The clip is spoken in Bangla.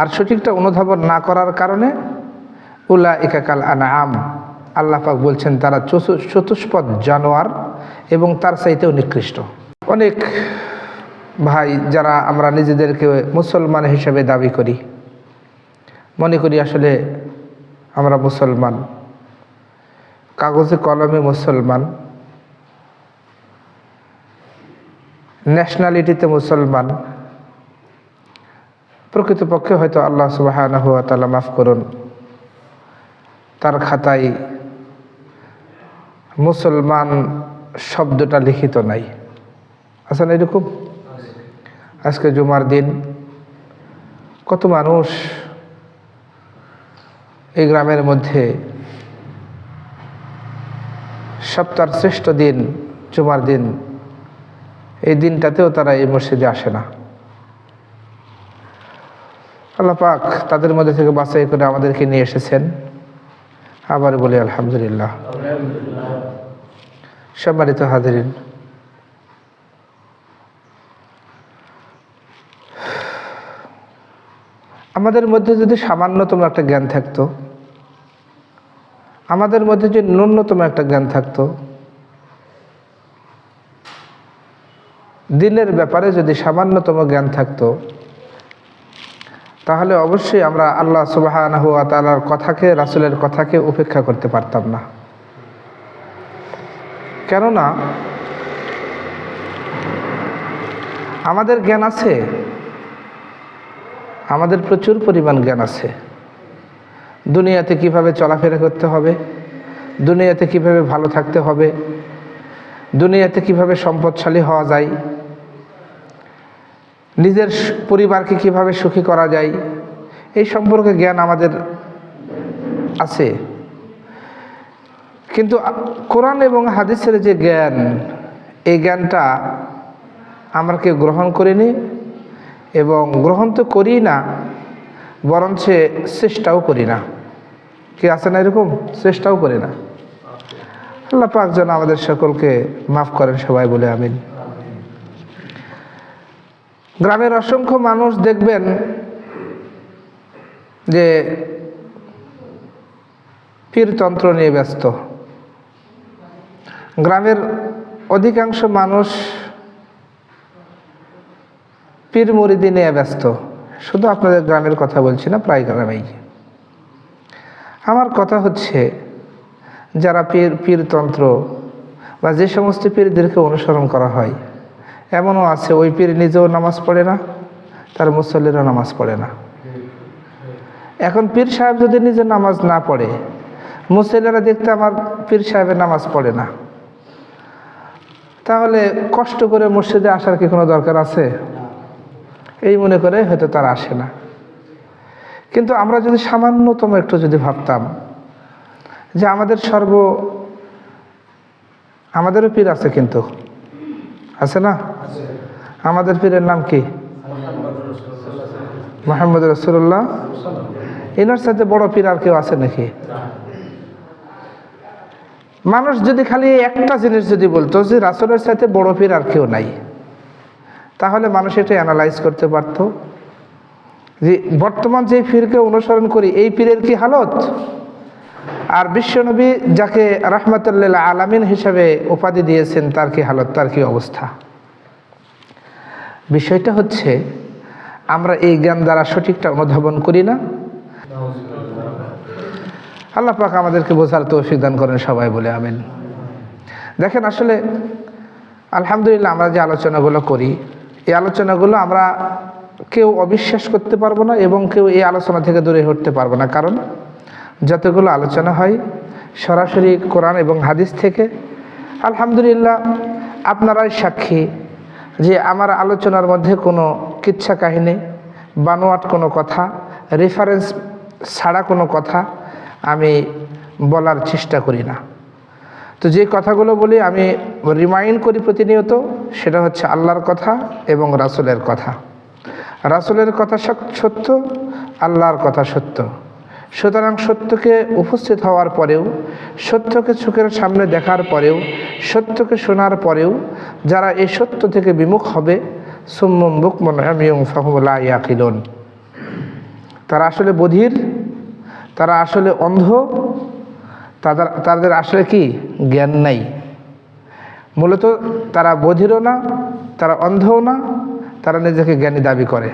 আর সঠিকটা অনুধাবন না করার কারণে ইকাকাল আনা আম আল্লাপাক বলছেন, তারা চতু- চতুষ্পদ জানোয়ার এবং তার চাইতেও নিকৃষ্ট। অনেক ভাই যারা আমরা নিজেদেরকে মুসলমান হিসেবে দাবি করি, মনে করি আসলে আমরা মুসলমান, কাগজে কলমে মুসলমান ন্যাশনালিটিতে মুসলমান প্রকৃতপক্ষে হয়তো আল্লাহ সুবাহ তালা মাফ করুন। তার খাতায় মুসলমান শব্দটা লিখিত নাই। আসলে এরকম? আজকে জুমার দিন কত মানুষ এই গ্রামের মধ্যে সপ্তাহের শ্রেষ্ঠ দিন, জুমার দিন, এই দিনটাতেও তারা এই মসজিদে আসে না। আল্লাহ পাক তাদের মধ্যে থেকে বাছাই করে আমাদেরকে নিয়ে এসেছেন। আবার বলি আলহামদুলিল্লাহ। সম্মানিত হাজিরিন। আমাদের মধ্যে যদি সামান্যতম একটা জ্ঞান থাকতো, আমাদের মধ্যে যে ন্যূনতম একটা জ্ঞান থাকতো, দিনের ব্যাপারে যদি সামান্যতম জ্ঞান থাকতো তাহলে অবশ্যই আমরা আল্লাহ সুবাহ তালার কথাকে, রাসুলের কথাকে উপেক্ষা করতে পারতাম না। কেননা, আমাদের জ্ঞান আছে, আমাদের প্রচুর পরিমাণ জ্ঞান আছে। দুনিয়াতে কীভাবে চলাফেরা করতে হবে, দুনিয়াতে কীভাবে ভালো থাকতে হবে, দুনিয়াতে কীভাবে সম্পদশালী হওয়া যায় নিজের পরিবারকে কীভাবে সুখী করা যায়, এই সম্পর্কে জ্ঞান আমাদের আছে। কিন্তু কোরআন এবং হাদিসের যে জ্ঞান, এই জ্ঞানটা আমরা কেউ গ্রহণ করিনি এবং গ্রহণ তো করি না, বরঞ্চ চেষ্টাও করি না। কি আছে না এরকম? চেষ্টাও করি না। আল্লাহ পাক যেন আমাদের সকলকে মাফ করেন, সবাই বলে আমিন। গ্রামের অসংখ্য মানুষ দেখবেন যে পীরতন্ত্র নিয়ে ব্যস্ত। গ্রামের অধিকাংশ মানুষ পীর মুরিদি নিয়ে ব্যস্ত। শুধু আপনাদের গ্রামের কথা বলছি না, প্রায় গ্রামেই। আমার কথা হচ্ছে, যারা পীর, পীরতন্ত্র বা যে সমস্ত পীরদেরকে অনুসরণ করা হয় এমনও আছে ওই পীর নিজেও নামাজ পড়ে না, তার মুসল্লিরও নামাজ পড়ে না। এখন পীর সাহেব যদি নিজে নামাজ না পড়ে, মুসল্লিরা দেখতে আমার পীর সাহেবের নামাজ পড়ে না। তাহলে কষ্ট করে মসজিদে আসার কি কোনো দরকার আছে? এই মনে করে হয়তো তারা আসে না। কিন্তু আমরা যদি সামান্যতম একটু যদি ভাবতাম যে আমাদের সর্ব আমাদেরও পীর আছে কিন্তু, আছে না? আমাদের পীরের নাম কি? মোহাম্মদ রসুল্লাহ এনার সাথে বড় পীর আর কেউ আছে নাকি? মানুষ যদি খালি একটা জিনিস যদি বলতো যে রাসুলের সাথে বড় পীর আর কেউ নাই, তাহলে মানুষ এটা অ্যানালাইজ করতে পারত। যে বর্তমান যে পীরকে অনুসরণ করি, এই পীরের কি হালত? আর বিশ্বনবী যাকে রহমতুল্লাহ আলামিন হিসাবে উপাধি দিয়েছেন, তার কি হালত? তার কি অবস্থা? বিষয়টা হচ্ছে, আমরা এই জ্ঞান দ্বারা সঠিকটা অনুধাবন করি না। আল্লাহ পাক আমাদেরকে বোঝার তৌফিক দান করেন, সবাই বলে আমিন। দেখেন আসলে, আলহামদুলিল্লাহ আমরা যে আলোচনাগুলো করি, এই আলোচনাগুলো আমরা কেউ অবিশ্বাস করতে পারব না এবং কেউ এই আলোচনা থেকে দূরে হটতে পারব না। কারণ, যতগুলো আলোচনা হয়, সরাসরি কোরআন এবং হাদিস থেকে, আলহামদুলিল্লাহ আপনারাই সাক্ষী যে আমার আলোচনার মধ্যে কোনো কিচ্ছা কাহিনী, বানোয়াট কোনো কথা রেফারেন্স ছাড়া কোনো কথা আমি বলার চেষ্টা করি না। তো যে কথাগুলো বলি আমি রিমাইন্ড করি প্রতিনিয়ত, সেটা হচ্ছে আল্লাহর কথা এবং রাসুলের কথা। রাসুলের কথা সত্য, আল্লাহর কথা সত্য। সুতরাং সত্যকে উপস্থিত হওয়ার পরেও, সত্যকে চোখের সামনে দেখার পরেও, সত্যকে শোনার পরেও যারা এই সত্য থেকে বিমুখ হবে, সুম্মম বুকমন আমিয়ং ইয়াকিলন। তারা আসলে বধির, তারা আসলে অন্ধ, তাদের তাদের আসলে কি? জ্ঞান নাই। মূলত তারা বধিরও না, তারা অন্ধও না, তারা নিজেকে জ্ঞানী দাবি করে।